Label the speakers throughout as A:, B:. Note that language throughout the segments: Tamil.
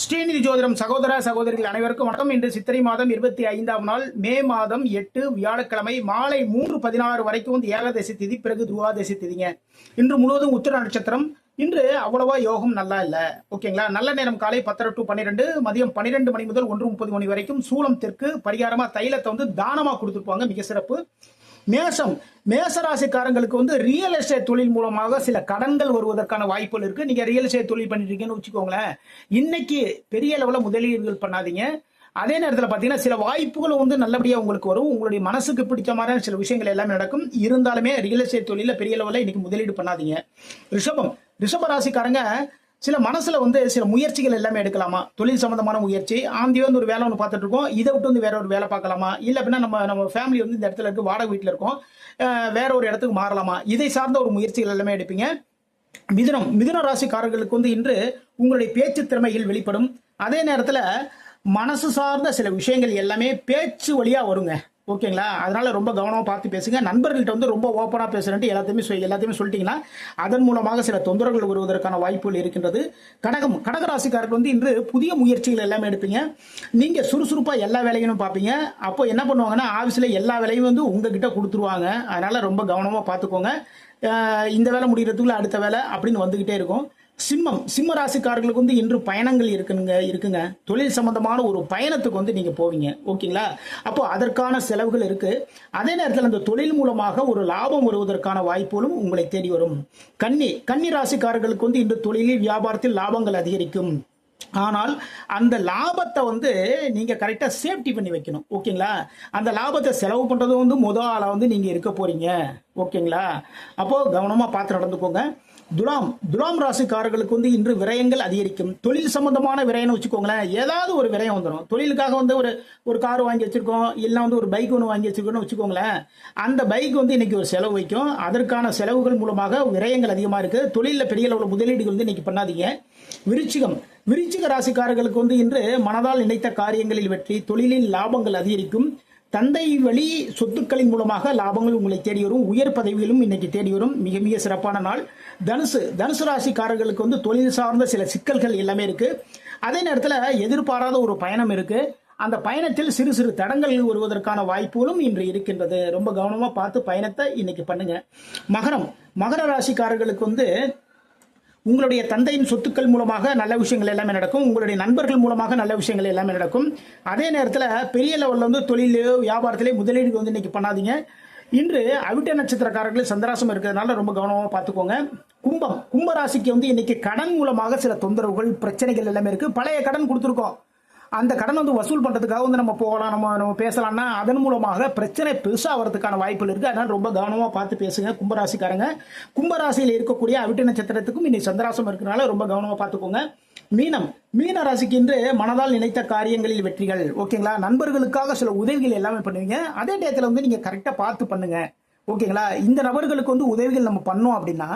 A: ஸ்ரீநிதி ஜோதிடம் சகோதர சகோதரிகள் அனைவருக்கும் வணக்கம். இன்று சித்திரை மாதம் இருபத்தி ஐந்தாம் நாள் மே மாதம் எட்டு வியாழக்கிழமை மாலை மூன்று பதினாறு வரைக்கும் வந்து ஏகாதசி திதி பிறகு துவாதசி திதிங்க. இன்று முழுவதும் உத்திர நட்சத்திரம். இன்று அவ்வளவா யோகம் நல்லா இல்லை. ஓகேங்களா? நல்ல நேரம் காலை பத்தரை டு பன்னிரெண்டு மதியம் பன்னிரெண்டு மணி முதல் ஒன்று முப்பது மணி வரைக்கும் சூளம் தெற்கு பரிகாரமா தைலத்தை வந்து தானமா கொடுத்துருப்பாங்க மிக சிறப்பு. மேஷம் மேசராசிக்காரங்களுக்கு வந்து ரியல் எஸ்டேட் தொழில் மூலமாக சில கடன்கள் வருவதற்கான வாய்ப்புகள் இருக்கு. நீங்க ரியல் எஸ்டேட் தொழில் பண்ணிட்டு இருக்கீங்கன்னு வச்சுக்கோங்களேன். இன்னைக்கு பெரிய லெவலில் முதலீடுகள் பண்ணாதீங்க. அதே நேரத்தில் பார்த்தீங்கன்னா சில வாய்ப்புகள் வந்து நல்லபடியாக உங்களுக்கு வரும். உங்களுடைய மனசுக்கு பிடிச்ச மாதிரியான சில விஷயங்கள் எல்லாமே நடக்கும். இருந்தாலுமே ரியல் எஸ்டேட் தொழிலில் பெரிய லெவலில் இன்னைக்கு முதலீடு பண்ணாதீங்க. ரிஷபம் ரிஷப ராசிக்காரங்க சில மனசுல வந்து சில முயற்சிகள் எல்லாமே எடுக்கலாமா? தொழில் சம்பந்தமான முயற்சி ஆந்தி வந்து ஒரு வேலை ஒன்று பார்த்துட்டு இருக்கோம். இதை விட்டு வந்து வேற ஒரு வேலை பார்க்கலாமா? இல்லை அப்படின்னா நம்ம நம்ம ஃபேமிலி வந்து இந்த இடத்துல இருக்கு வாடகை வீட்டில் இருக்கோம். வேற ஒரு இடத்துக்கு மாறலாமா? இதை சார்ந்த ஒரு முயற்சிகள் எல்லாமே எடுப்பீங்க. மிதுனம் மிதுன ராசிக்காரர்களுக்கு வந்து இன்று உங்களுடைய பேச்சு திறமைகள் வெளிப்படும். அதே நேரத்தில் மனசு சார்ந்த சில விஷயங்கள் எல்லாமே பேச்சு வழியாக வருங்க. ஓகேங்களா? அதனால ரொம்ப கவனமாக பார்த்து பேசுங்க. நண்பர்கள்ட்ட வந்து ரொம்ப ஓப்பனாக பேசுகிறேன்ட்டு எல்லாத்தையுமே எல்லாத்தையுமே சொல்லிட்டீங்கன்னா அதன் மூலமாக சில தொந்தரவுகள் வருவதற்கான வாய்ப்புகள் இருக்கின்றது. கடகம் கடகராசிக்காரர்கள் வந்து இன்று புதிய முயற்சிகள் எல்லாமே எடுப்பீங்க. நீங்கள் சுறுசுறுப்பாக எல்லா வேலையும் பார்ப்பீங்க. அப்போ என்ன பண்ணுவாங்கன்னா ஆஃபீஸில் எல்லா வேலையும் வந்து உங்ககிட்ட கொடுத்துருவாங்க. அதனால ரொம்ப கவனமாக பார்த்துக்கோங்க. இந்த வேலை முடிகிறதுக்குள்ள அடுத்த வேலை அப்படின்னு வந்துகிட்டே இருக்கும். சிம்மம் சிம்ம ராசிக்காரர்களுக்கு வந்து இன்று பயணங்கள் இருக்குங்க இருக்குங்க. தொழில் சம்பந்தமான ஒரு பயணத்துக்கு வந்து நீங்கள் போவீங்க. ஓகேங்களா? அப்போ அதற்கான செலவுகள் இருக்கு. அதே நேரத்தில் அந்த தொழில் மூலமாக ஒரு லாபம் வருவதற்கான வாய்ப்புகளும் உங்களை தேடி வரும். கன்னி கன்னி ராசிக்காரர்களுக்கு வந்து இன்று தொழிலில் வியாபாரத்தில் லாபங்கள் அதிகரிக்கும். ஆனால் அந்த லாபத்தை வந்து நீங்கள் கரெக்டாக சேஃப்டி பண்ணி வைக்கணும். ஓகேங்களா அந்த லாபத்தை செலவு பண்ணுறது வந்து முத ஆளாக வந்து நீங்கள் இருக்க போகிறீங்க ஓகேங்களா அப்போது கவனமாக பார்த்து நடந்துக்கோங்க. துலாம் துலாம் ராசிக்காரர்களுக்கு வந்து இன்று விரயங்கள் அதிகரிக்கும். தொழில் சம்பந்தமான விரயம்னு வச்சுக்கோங்களேன். ஏதாவது ஒரு விரயம் வந்துடும் தொழிலுக்காக வந்து ஒரு ஒரு கார் வாங்கி வச்சிருக்கோம். இல்லை வந்து ஒரு பைக் ஒன்று வாங்கி வச்சிருக்கோம்னு வச்சுக்கோங்களேன். அந்த பைக் வந்து இன்னைக்கு ஒரு செலவு வைக்கும். அதற்கான செலவுகள் மூலமாக விரயங்கள் அதிகமாக இருக்குது தொழிலில் பெரிய அளவில் முதலீடுகள் வந்து இன்னைக்கு பண்ணாதீங்க. விருச்சிகம் விருச்சிக ராசிக்காரர்களுக்கு வந்து இன்று மனதால் நினைத்த காரியங்களில் வெற்றி தொழிலில் லாபங்கள் அதிகரிக்கும் தந்தை வழி சொத்துக்களின் மூலமாக லாபங்கள் உங்களை தேடி வரும் உயர் பதவிகளும் இன்னைக்கு தேடி வரும். மிக மிக சிறப்பான நாள். தனுசு தனுசு ராசிக்காரர்களுக்கு வந்து தொழில் சார்ந்த சில சிக்கல்கள் எல்லாமே இருக்கு. அதே நேரத்தில் எதிர்பாராத ஒரு பயணம் இருக்கு. அந்த பயணத்தில் சிறு சிறு தடங்கள் வருவதற்கான வாய்ப்புகளும் இன்று இருக்கின்றது. ரொம்ப கவனமாக பார்த்து பயணத்தை இன்னைக்கு பண்ணுங்க. மகரம் மகர ராசிக்காரர்களுக்கு வந்து உங்களுடைய தந்தையின் சொத்துக்கள் மூலமாக நல்ல விஷயங்கள் எல்லாமே நடக்கும். உங்களுடைய நண்பர்கள் மூலமாக நல்ல விஷயங்கள் எல்லாமே நடக்கும். அதே நேரத்தில் பெரிய லெவலில் வந்து தொழிலையோ வியாபாரத்திலேயோ முதலீடு வந்து இன்னைக்கு பண்ணாதீங்க. இன்று அவிட்ட நட்சத்திரக்காரர்கள் சந்திராசம் இருக்கிறதுனால ரொம்ப கவனமாக பார்த்துக்கோங்க. கும்பம் கும்பராசிக்கு வந்து இன்னைக்கு கடன் மூலமாக சில தொந்தரவுகள் பிரச்சனைகள் எல்லாமே இருக்குது பழைய கடன் கொடுத்துருக்கோம். அந்த கடன் வந்து வசூல் பண்ணுறதுக்காக வந்து நம்ம போகலாம் நம்ம நம்ம பேசலாம்னா அதன் மூலமாக பிரச்சனை பெருசாக வரதுக்கான வாய்ப்புகள் இருக்குது அதனால் ரொம்ப கவனமாக பார்த்து பேசுங்க. கும்பராசிக்காரங்க கும்பராசியில் இருக்கக்கூடிய அவிட்ட நட்சத்திரத்துக்கும் இன்னைக்கு சந்திராசம் இருக்கிறனால ரொம்ப கவனமாக பார்த்துக்கோங்க. மீனம் மீன ராசிக்கு இன்று மனதால் நினைத்த காரியங்களில் வெற்றிகள். ஓகேங்களா? நண்பர்களுக்காக சில உதவிகள் எல்லாமே பண்ணுவீங்க. அதே டயத்தில் வந்து நீங்கள் கரெக்டாக பார்த்து பண்ணுங்க. ஓகேங்களா? இந்த நபர்களுக்கு வந்து உதவிகள் நம்ம பண்ணோம் அப்படின்னா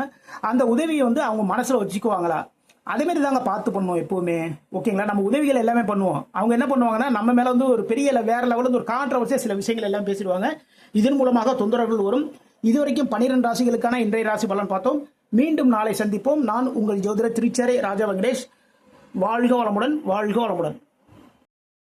A: அந்த உதவியை வந்து அவங்க மனசில் வச்சுக்குவாங்களா? அதேமாரி தாங்க பார்த்து பண்ணுவோம் எப்பவுமே. ஓகேங்களா? நம்ம உதவிகள் எல்லாமே பண்ணுவோம். அவங்க என்ன பண்ணுவாங்கன்னா நம்ம மேலே வந்து ஒரு பெரிய வேற லெவலில் ஒரு கான்ட்ரவர்சியாக சில விஷயங்கள் எல்லாம் பேசிடுவாங்க. இதன் மூலமாக தொந்தரவுகள் வரும். இதுவரைக்கும் பனிரெண்டு ராசிகளுக்கான இன்றைய ராசி பலன் பார்த்தோம். மீண்டும் நாளை சந்திப்போம். நான் உங்கள் ஜோதிடர் திருச்சேரை ராஜா வெங்கடேஷ். வாழ்க வளமுடன் வாழ்க வளமுடன்.